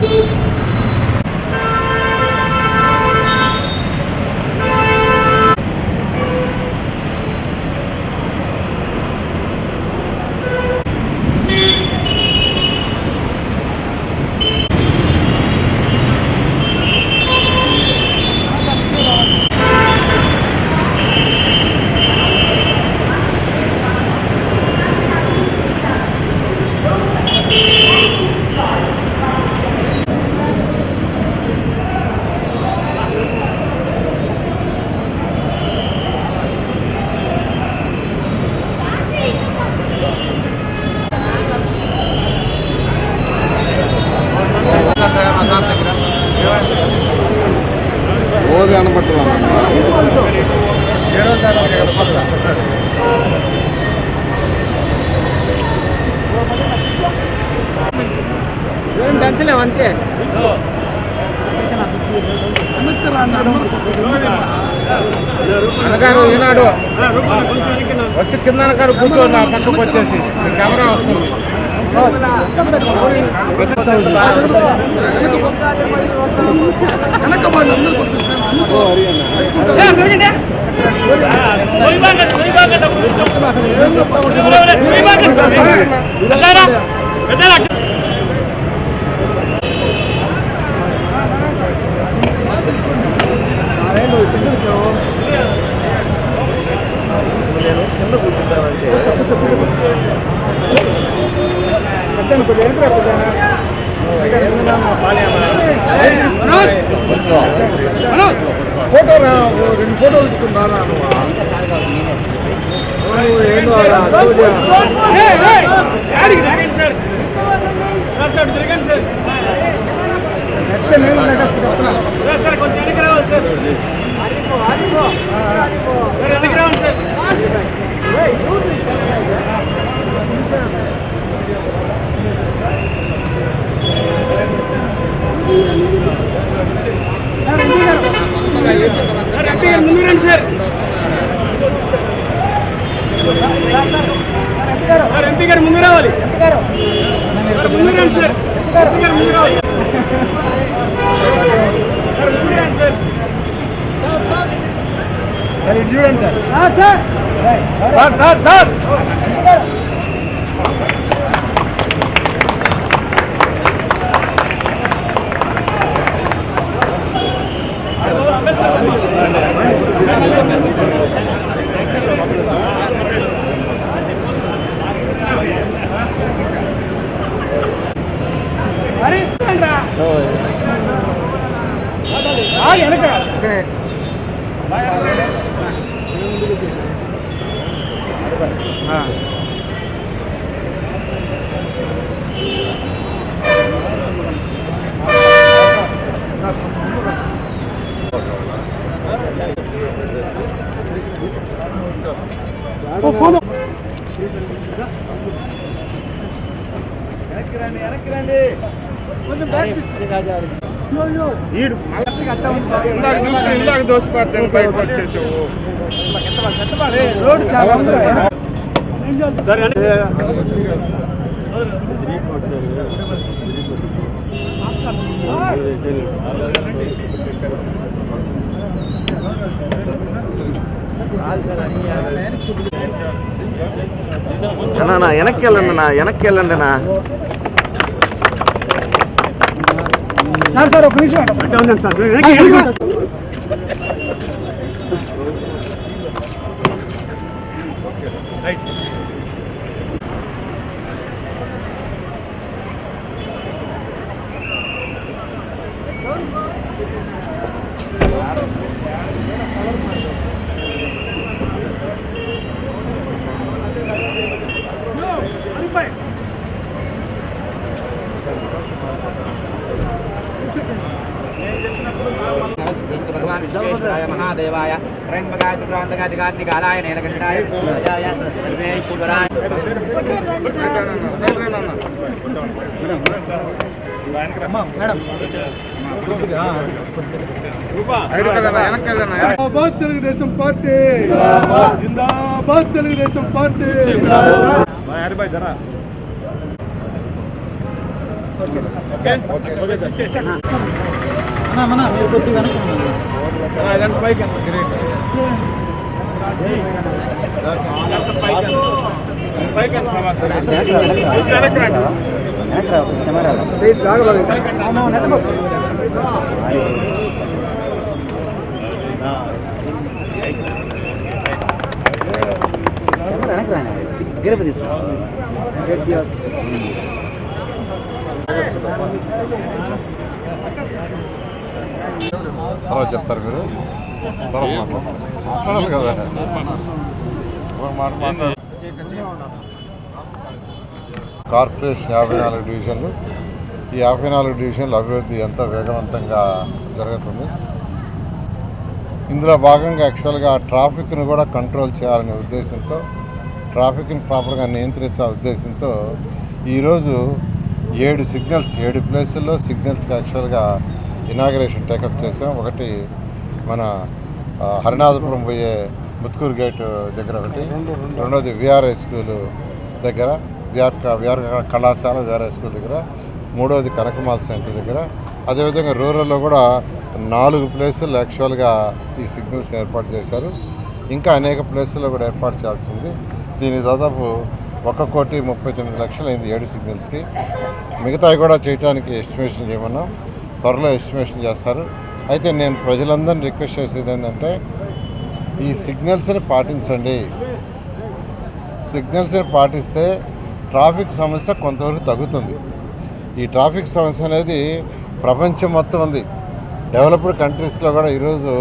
Beep! ఏం అంతే. అనగారు ఈనాడు వచ్చి కింద అనగారు కూర్చోండి ఆ పక్కకు వచ్చేసి. కెమెరా వస్తుంది. ఫోటో రా ఓ రెండు ఫోటోలు తీసుకున్నారా నువ్వు ఏందో అలా ముందు రండి సార్ సార్ ఎంపీ గారు ముందు రావాలి సార్, ముందు రండి సార్ ఎంపీ గారు ముందు రావాలి సార్, ముందు రండి సార్ సార్ సార్ సార్ అరే రా ఆగి వెనక ఈడు ఇందాక చూస్తే ఇందాక దోసిపడతాను బయటకు వచ్చేసావు. రోడ్డు చాలా ఉంది అన్నా వెనక్కి వెళ్ళండి సార్ సార్ ఒక నిమిషం అంటే ఉండండి సార్. వెనక్కి వెనక్కి భగవాన్ విశ్వేశ్వరాయ మహాదేవాయ త్రయంబకాయ చుక్రాంతకాధికాత్రికాలాయ నీలకంఠాయ సూర్యాయ సర్వేశ్వరాయ. తెలుగుదేశం పార్టీ. జిందాబాద్ Telugu Desam party. Okay okay. Sir చేశాను అన్నా అన్నా మీరు కొద్దిగా వెనక్కి ఉండండి. ఇదంతా పైకి ఎంత ఇదంతా పైకి ఎంత పైకి ఎంత సమాచారం కొంచెం వెనక్కి రండి. వెనక్కి రా, కెమెరాలో. కెమెరా వెనక్కి రాని. దగ్గరకు తీసుకో. తర్వాత చెప్తారు మీరు? తర్వాత మాట్లాడతారు. మాట్లాడాలి కదా ఒక మాట కార్పొరేషన్ యాభై నాలుగు డివిజన్లు. ఈ యాభై నాలుగు డివిజన్ల అభివృద్ధి ఎంతో వేగవంతంగా జరుగుతుంది? ఇందులో భాగంగా యాక్చువల్గా ట్రాఫిక్ను కూడా కంట్రోల్ చేయాలనే ఉద్దేశంతో ట్రాఫిక్ని ప్రాపర్గా నియంత్రించాలనే ఉద్దేశంతో ఈరోజు ఏడు సిగ్నల్స్ ఏడు ప్లేసుల్లో సిగ్నల్స్కి యాక్చువల్గా ఇనాగరేషన్ టేకప్ చేసాం. ఒకటి మన హరినాథపురం పోయే ముత్కూరు గేట్ దగ్గర ఒకటి. రెండోది విఆర్ఐ స్కూలు దగ్గర విఆర్ విఆర్ కళాశాల విఆర్ఐ స్కూల్ దగ్గర. మూడోది కనకమాల్ సెంటర్ దగ్గర. అదేవిధంగా రూరల్లో కూడా నాలుగు ప్లేసులు యాక్చువల్గా ఈ సిగ్నల్స్ ఏర్పాటు చేశారు. ఇంకా అనేక ప్లేసుల్లో కూడా ఏర్పాటు చేయాల్సింది. దీని దాదాపు ఒక కోటి ముప్పై తొమ్మిది లక్షలు అయింది ఏడు సిగ్నల్స్కి. మిగతావి కూడా చేయడానికి ఎస్టిమేషన్ చేయమన్నాం. త్వరలో ఎస్టిమేషన్ చేస్తారు. అయితే నేను ప్రజలందరినీ రిక్వెస్ట్ చేసేది ఏంటంటే ఈ సిగ్నల్స్ని పాటించండి. సిగ్నల్స్ని పాటిస్తే ట్రాఫిక్ సమస్య కొంతవరకు తగ్గుతుంది. ఈ ట్రాఫిక్ సమస్య అనేది ప్రపంచం మొత్తం ఉంది. డెవలప్డ్ కంట్రీస్లో కూడా ఈరోజు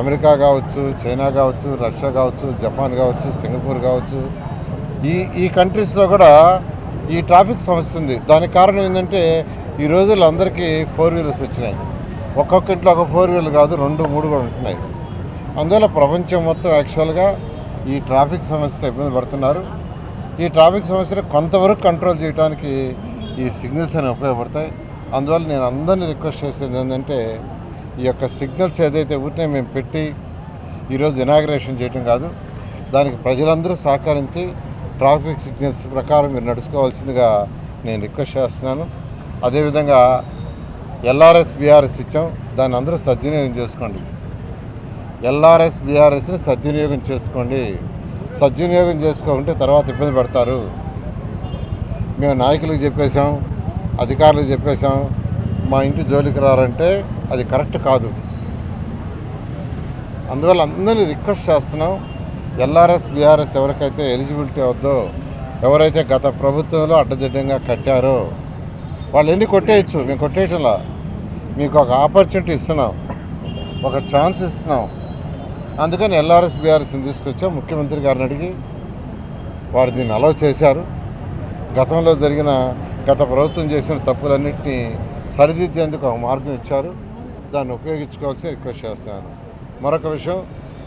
అమెరికా కావచ్చు చైనా కావచ్చు రష్యా కావచ్చు జపాన్ కావచ్చు సింగపూర్ కావచ్చు. ఈ ఈ కంట్రీస్లో కూడా ఈ ట్రాఫిక్ సమస్య ఉంది. దానికి కారణం ఏంటంటే ఈ రోజుల్లో అందరికీ ఫోర్ వీలర్స్ వచ్చినాయి. ఒక్కొక్క ఇంట్లో ఒక ఫోర్ వీలర్ కాదు రెండు మూడు కూడా ఉంటున్నాయి. అందువల్ల ప్రపంచం మొత్తం యాక్చువల్గా ఈ ట్రాఫిక్ సమస్య ఇబ్బంది పడుతున్నారు. ఈ ట్రాఫిక్ సమస్యను కొంతవరకు కంట్రోల్ చేయడానికి ఈ సిగ్నల్స్ అనేవి ఉపయోగపడతాయి. అందువల్ల నేను అందరినీ రిక్వెస్ట్ చేసేది ఏంటంటే ఈ యొక్క సిగ్నల్స్ ఏదైతే ఉంటే మేము పెట్టి ఈరోజు ఇనాగ్రేషన్ చేయటం కాదు. దానికి ప్రజలందరూ సహకరించి ట్రాఫిక్ సిగ్నల్స్ ప్రకారం మీరు నడుచుకోవాల్సిందిగా నేను రిక్వెస్ట్ చేస్తున్నాను. అదేవిధంగా ఎల్ఆర్ఎస్ బీఆర్ఎస్ ఇచ్చాం. దాన్ని అందరూ సద్వినియోగం చేసుకోండి. ఎల్ఆర్ఎస్ బీఆర్ఎస్ని సద్వినియోగం చేసుకోండి. సద్వినియోగం చేసుకోకుంటే తర్వాత ఇబ్బంది పడతారు. మేము నాయకులకు చెప్పేశాం అధికారులకు చెప్పేశాం మా ఇంటి జోలికి రారంటే అది కరెక్ట్ కాదు. అందువల్ల అందరినీ రిక్వెస్ట్ చేస్తున్నాం. ఎల్ఆర్ఎస్ బీఆర్ఎస్ ఎవరికైతే ఎలిజిబిలిటీ అవుద్దో ఎవరైతే గత ప్రభుత్వంలో అడ్డదిడ్డంగా కట్టారో వాళ్ళు ఎన్ని కొట్టేయచ్చు? మేము కొట్టేయటంలా. మీకు ఒక ఆపర్చునిటీ ఇస్తున్నాం. ఒక ఛాన్స్ ఇస్తున్నాం. అందుకని ఎల్ఆర్ఎస్ బీఆర్ఎస్ని తీసుకొచ్చాం ముఖ్యమంత్రి గారిని అడిగి వారు దీన్ని అలౌ చేశారు. గతంలో జరిగిన గత ప్రభుత్వం చేసిన తప్పులన్నింటినీ సరిదిద్దేందుకు ఒక మార్గం ఇచ్చారు. దాన్ని ఉపయోగించుకోవాల్సి రిక్వెస్ట్ చేస్తున్నాను. మరొక విషయం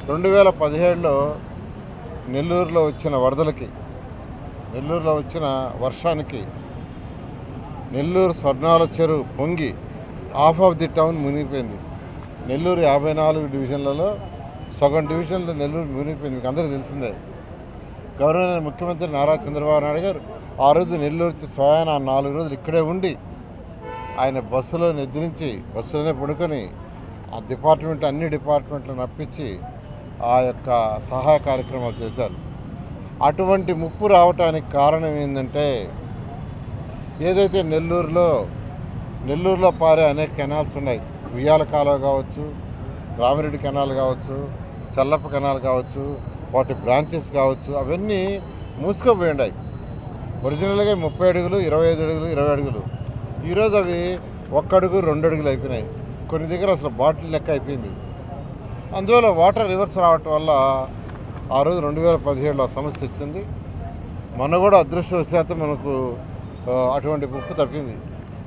రెండు వేల పదిహేడులో నెల్లూరులో వచ్చిన వరదలకి నెల్లూరులో వచ్చిన వర్షానికి నెల్లూరు స్వర్ణాల చెరువు పొంగి హాఫ్ ఆఫ్ ది టౌన్ మునిగిపోయింది. నెల్లూరు యాభై నాలుగు డివిజన్లలో సగం డివిజన్లు నెల్లూరు మునిగిపోయింది. మీకు అందరికీ తెలిసిందే. గవర్నర్ ముఖ్యమంత్రి నారా చంద్రబాబు నాయుడు గారు ఆ రోజు నెల్లూరు వచ్చి స్వయాన నాలుగు రోజులు ఇక్కడే ఉండి ఆయన బస్సులో నిద్రించి బస్సులోనే పడుకొని ఆ డిపార్ట్మెంట్ అన్ని డిపార్ట్మెంట్లు నప్పించి ఆ యొక్క సహాయ కార్యక్రమాలు చేశారు. అటువంటి ముప్పు రావటానికి కారణం ఏంటంటే ఏదైతే నెల్లూరులో నెల్లూరులో పారే అనేక కెనాల్స్ ఉన్నాయి. ఉయ్యాల కాలువ కావచ్చు రామిరెడ్డి కెనాల్ కావచ్చు చల్లప్ప కెనాల్ కావచ్చు వాటి బ్రాంచెస్ కావచ్చు అవన్నీ మూసుకుపోయి ఉన్నాయి ఒరిజినల్గా ముప్పై అడుగులు ఇరవై ఐదు అడుగులు ఇరవై అడుగులు. ఈరోజు అవి ఒక్క అడుగు రెండు అడుగులు అయిపోయినాయి. కొన్ని దగ్గర అసలు బాటిల్ లెక్క అయిపోయింది. అందువల్ల వాటర్ రివర్స్ రావటం వల్ల ఆ రోజు రెండు వేల పదిహేడులో సమస్య వచ్చింది. మన కూడా అదృష్టవశాత్తు మనకు అటువంటి ఉప్పు తప్పింది.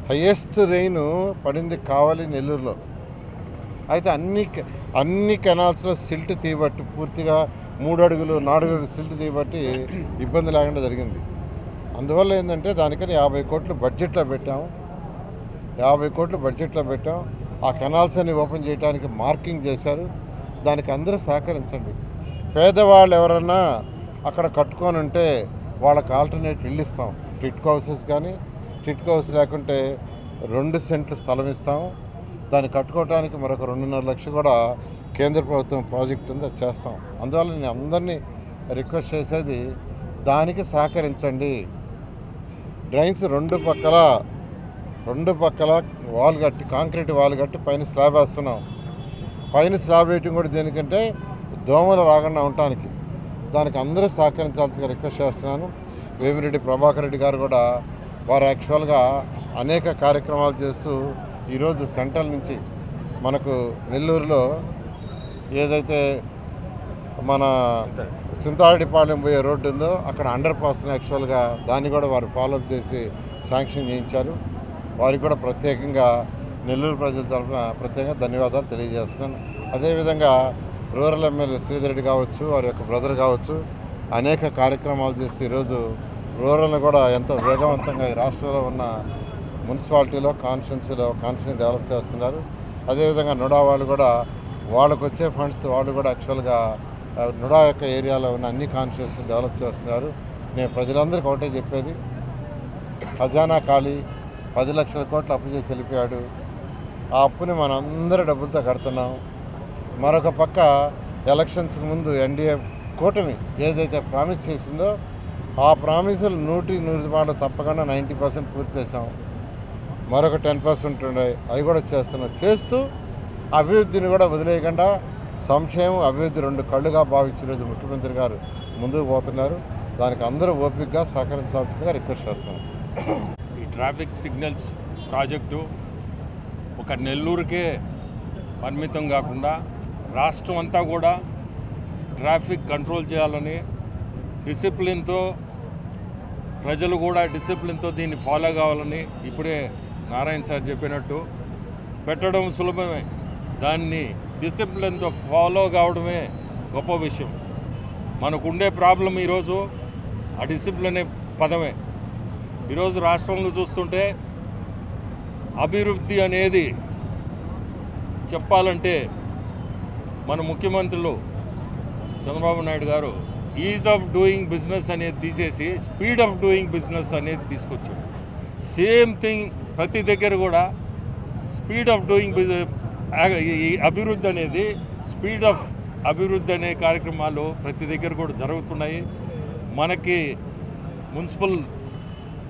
హయ్యెస్ట్ రెయిన్ పడింది కావాలి నెల్లూరులో. అయితే అన్ని అన్ని కెనాల్స్లో సిల్ట్ తీయబట్టి పూర్తిగా మూడు అడుగులు నాలుగు అడుగులు సిల్ట్ తీయబట్టి ఇబ్బంది లేకుండా జరిగింది. అందువల్ల ఏంటంటే దానికని యాభై కోట్లు బడ్జెట్లో పెట్టాము యాభై కోట్లు బడ్జెట్లో పెట్టాం. ఆ కెనాల్స్ అన్ని ఓపెన్ చేయడానికి మార్కింగ్ చేశారు. దానికి అందరూ సహకరించండి. పేదవాళ్ళు ఎవరన్నా అక్కడ కట్టుకొని ఉంటే వాళ్ళకి ఆల్టర్నేట్ ఇల్లు ఇస్తాం. టిట్ హౌసెస్ కానీ టిట్కో హౌస్ లేకుంటే రెండు సెంట్లు స్థలం ఇస్తాము దాన్ని కట్టుకోవడానికి మరొక రెండున్నర లక్షలు కూడా కేంద్ర ప్రభుత్వం ప్రాజెక్ట్ ఉంది అది చేస్తాం. అందువల్ల నేను అందరినీ రిక్వెస్ట్ చేసేది దానికి సహకరించండి. డ్రైన్స్ రెండు పక్కల రెండు పక్కల వాల్ కట్టి కాంక్రీట్ వాల్ కట్టి పైన స్లాబ్ వేస్తున్నాం. పైన స్లాబ్ వేయటం కూడా దేనికంటే దోమలు రాకుండా ఉండటానికి. దానికి అందరూ సహకరించాల్సిందిగా రిక్వెస్ట్ చేస్తున్నాను. వేమిరెడ్డి ప్రభాకర్ రెడ్డి గారు కూడా వారు యాక్చువల్గా అనేక కార్యక్రమాలు చేస్తూ ఈరోజు సెంట్రల్ నుంచి మనకు నెల్లూరులో ఏదైతే మన చింతారెడ్డిపాలెం పోయే రోడ్డు ఉందో అక్కడ అండర్ పాస్ యాక్చువల్గా దాన్ని కూడా వారు ఫాలోఅప్ చేసి శాంక్షన్ చేయించారు. వారికి కూడా ప్రత్యేకంగా నెల్లూరు ప్రజల తరఫున ప్రత్యేకంగా ధన్యవాదాలు తెలియజేస్తున్నాను. అదేవిధంగా రూరల్ ఎమ్మెల్యే శ్రీధరెడ్డి కావచ్చు వారి యొక్క బ్రదర్ కావచ్చు అనేక కార్యక్రమాలు చేసి ఈరోజు రూరల్ని కూడా ఎంతో వేగవంతంగా ఈ రాష్ట్రంలో ఉన్న మున్సిపాలిటీలో కాన్స్టిట్యున్సీలో కాన్స్టిట్యూన్ డెవలప్ చేస్తున్నారు. అదేవిధంగా నుడా వాళ్ళు కూడా వాళ్ళకు వచ్చే ఫండ్స్ వాళ్ళు కూడా యాక్చువల్గా నుడా యొక్క ఏరియాలో ఉన్న అన్ని కాన్స్టిట్యూన్సీ డెవలప్ చేస్తున్నారు. నేను ప్రజలందరికీ ఒకటే చెప్పేది. ఖజానా ఖాళీ పది లక్షల కోట్లు అప్పు చేసి వెళ్ళిపోయాడు. ఆ అప్పుని మనం అందరి డబ్బులతో కడుతున్నాం. మరొక పక్క ఎలక్షన్స్కి ముందు ఎన్డీఏ కూటమి ఏదైతే ప్రామిస్ చేసిందో ఆ ప్రామిసులు నూటి నూరు పాటలు తప్పకుండా నైంటీ పర్సెంట్ పూర్తి చేసాం మరొక టెన్ పర్సెంట్ ఉండే అవి కూడా చేస్తున్నాం చేస్తూ అభివృద్ధిని కూడా వదిలేయకుండా సంక్షేమం అభివృద్ధి రెండు కళ్ళుగా భావించిన రోజు ముఖ్యమంత్రి గారు ముందుకు పోతున్నారు. దానికి అందరూ ఓపికగా సహకరించాల్సిందిగా రిక్వెస్ట్ చేస్తున్నాం. ఈ ట్రాఫిక్ సిగ్నల్స్ ప్రాజెక్టు ఒక నెల్లూరుకే పరిమితం కాకుండా రాష్ట్రం అంతా కూడా ట్రాఫిక్ కంట్రోల్ చేయాలని డిసిప్లిన్తో ప్రజలు కూడా డిసిప్లిన్తో దీన్ని ఫాలో కావాలని ఇప్పుడే నారాయణ సార్ చెప్పినట్టు పెట్టడం సులభమే. దాన్ని డిసిప్లిన్తో ఫాలో కావడమే గొప్ప విషయం. మనకుండే ప్రాబ్లం ఈరోజు ఆ డిసిప్లిన్ అనే పదమే. ఈరోజు రాష్ట్రంలో చూస్తుంటే అభివృద్ధి అనేది చెప్పాలంటే మన ముఖ్యమంత్రులు చంద్రబాబు నాయుడు గారు ఈజ్ ఆఫ్ డూయింగ్ బిజినెస్ అనేది తీసేసి స్పీడ్ ఆఫ్ డూయింగ్ బిజినెస్ అనేది తీసుకొచ్చాడు సేమ్ థింగ్ ప్రతి దగ్గర కూడా స్పీడ్ ఆఫ్ డూయింగ్ ఈ అభివృద్ధి అనేది స్పీడ్ ఆఫ్ అభివృద్ధి అనే కార్యక్రమాలు ప్రతి దగ్గర కూడా జరుగుతున్నాయి. మనకి మున్సిపల్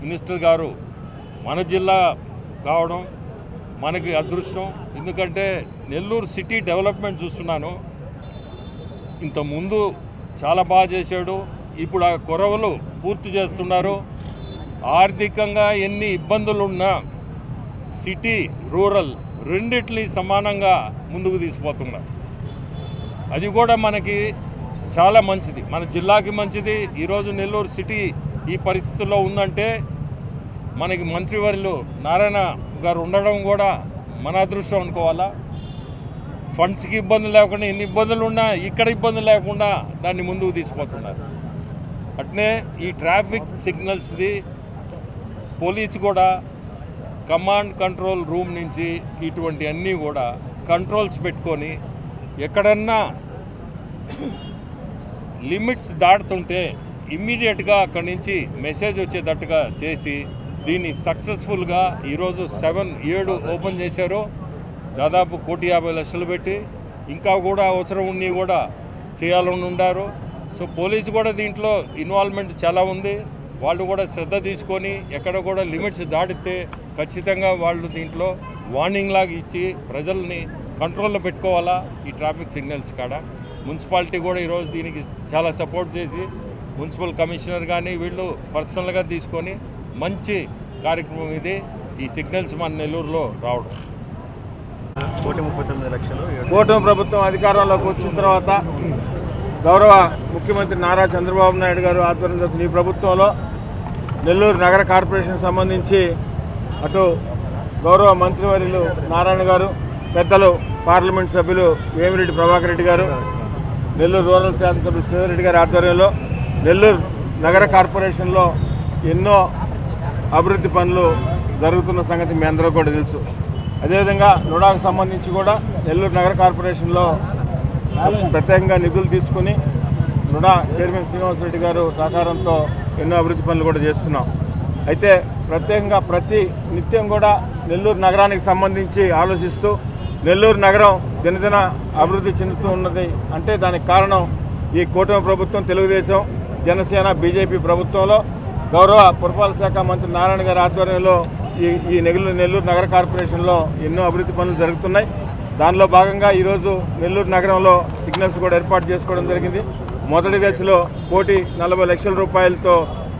మినిస్టర్ గారు మన జిల్లా కావడం మనకి అదృష్టం. ఎందుకంటే నెల్లూరు సిటీ డెవలప్మెంట్ చూస్తున్నాను. ఇంతకుముందు చాలా బాగా చేశాడు. ఇప్పుడు ఆ కొరవలు పూర్తి చేస్తున్నారు. ఆర్థికంగా ఎన్ని ఇబ్బందులు ఉన్నా సిటీ రూరల్ రెండిటిని సమానంగా ముందుకు తీసుకుపోతున్నారు అది కూడా మనకి చాలా మంచిది. మన జిల్లాకి మంచిది. ఈరోజు నెల్లూరు సిటీ ఈ పరిస్థితుల్లో ఉందంటే మనకి మంత్రివర్యులు నారాయణ గారు ఉండడం కూడా మన అదృష్టం అనుకోవాలా? ఫండ్స్కి ఇబ్బంది లేకుండా ఎన్ని ఇబ్బందులు ఉన్నా ఇక్కడ ఇబ్బందులు లేకుండా దాన్ని ముందుకు తీసుకుపోతున్నారు. అట్నే ఈ ట్రాఫిక్ సిగ్నల్స్ది పోలీసు కూడా కమాండ్ కంట్రోల్ రూమ్ నుంచి ఇటువంటి అన్నీ కూడా కంట్రోల్స్ పెట్టుకొని ఎక్కడన్నా లిమిట్స్ దాటుతుంటే ఇమ్మీడియట్గా అక్కడి నుంచి మెసేజ్ వచ్చేటట్టుగా చేసి దీన్ని సక్సెస్ఫుల్గా ఈరోజు సెవెన్ ఏడు ఓపెన్ చేశారు. దాదాపు కోటి యాభై లక్షలు పెట్టి ఇంకా కూడా అవసరం ఉన్ని కూడా చేయాలని ఉండారు. సో పోలీసు కూడా దీంట్లో ఇన్వాల్వ్మెంట్ చాలా ఉంది. వాళ్ళు కూడా శ్రద్ధ తీసుకొని ఎక్కడ కూడా లిమిట్స్ దాటితే ఖచ్చితంగా వాళ్ళు దీంట్లో వార్నింగ్ లాగా ఇచ్చి ప్రజల్ని కంట్రోల్లో పెట్టుకోవాలా ఈ ట్రాఫిక్ సిగ్నల్స్ కాడ. మున్సిపాలిటీ కూడా ఈరోజు దీనికి చాలా సపోర్ట్ చేసి మున్సిపల్ కమిషనర్ కానీ వీళ్ళు పర్సనల్గా తీసుకొని మంచి కార్యక్రమం ఇది. ఈ సిగ్నల్స్ మన నెల్లూరులో రావడం. కూటమి ప్రభుత్వం అధికారంలోకి వచ్చిన తర్వాత గౌరవ ముఖ్యమంత్రి నారా చంద్రబాబు నాయుడు గారు ఆధ్వర్యంలో ఈ ప్రభుత్వంలో నెల్లూరు నగర కార్పొరేషన్ సంబంధించి అటు గౌరవ మంత్రివర్యులు నారాయణ గారు పెద్దలు పార్లమెంట్ సభ్యులు వేమిరెడ్డి ప్రభాకర్ రెడ్డి గారు నెల్లూరు రూరల్ శాసనసభ్యులు శ్రీధరెడ్డి గారి ఆధ్వర్యంలో నెల్లూరు నగర కార్పొరేషన్లో ఎన్నో అభివృద్ధి పనులు జరుగుతున్న సంగతి మీ అందరూ కూడా తెలుసు. అదేవిధంగా నుడాకు సంబంధించి కూడా నెల్లూరు నగర కార్పొరేషన్లో ప్రత్యేకంగా నిధులు తీసుకుని నుడా చైర్మన్ శ్రీనివాసరెడ్డి గారు సహకారంతో ఎన్నో అభివృద్ధి పనులు కూడా చేస్తున్నాం. అయితే ప్రత్యేకంగా ప్రతి నిత్యం కూడా నెల్లూరు నగరానికి సంబంధించి ఆలోచిస్తూ నెల్లూరు నగరం దినదిన అభివృద్ధి చెందుతూ ఉన్నది అంటే దానికి కారణం ఈ కూటమి ప్రభుత్వం తెలుగుదేశం జనసేన బీజేపీ ప్రభుత్వంలో గౌరవ పురపాలక శాఖ మంత్రి నారాయణ గారి ఆధ్వర్యంలో ఈ ఈ నెల్లూరు నెల్లూరు నగర కార్పొరేషన్లో ఎన్నో అభివృద్ధి పనులు జరుగుతున్నాయి. దానిలో భాగంగా ఈరోజు నెల్లూరు నగరంలో సిగ్నల్స్ కూడా ఏర్పాటు చేసుకోవడం జరిగింది. మొదటి దశలో కోటి నలభై లక్షల రూపాయలతో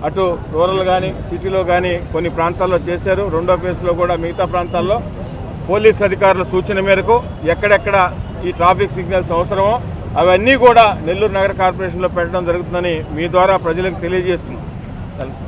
అటు రూరల్ కానీ సిటీలో కానీ కొన్ని ప్రాంతాల్లో చేశారు. రెండో ఫేజ్లో కూడా మిగతా ప్రాంతాల్లో పోలీస్ అధికారుల సూచన మేరకు ఎక్కడెక్కడ ఈ ట్రాఫిక్ సిగ్నల్స్ అవసరమో అవన్నీ కూడా నెల్లూరు నగర కార్పొరేషన్లో పెట్టడం జరుగుతుందని మీ ద్వారా ప్రజలకు Thank.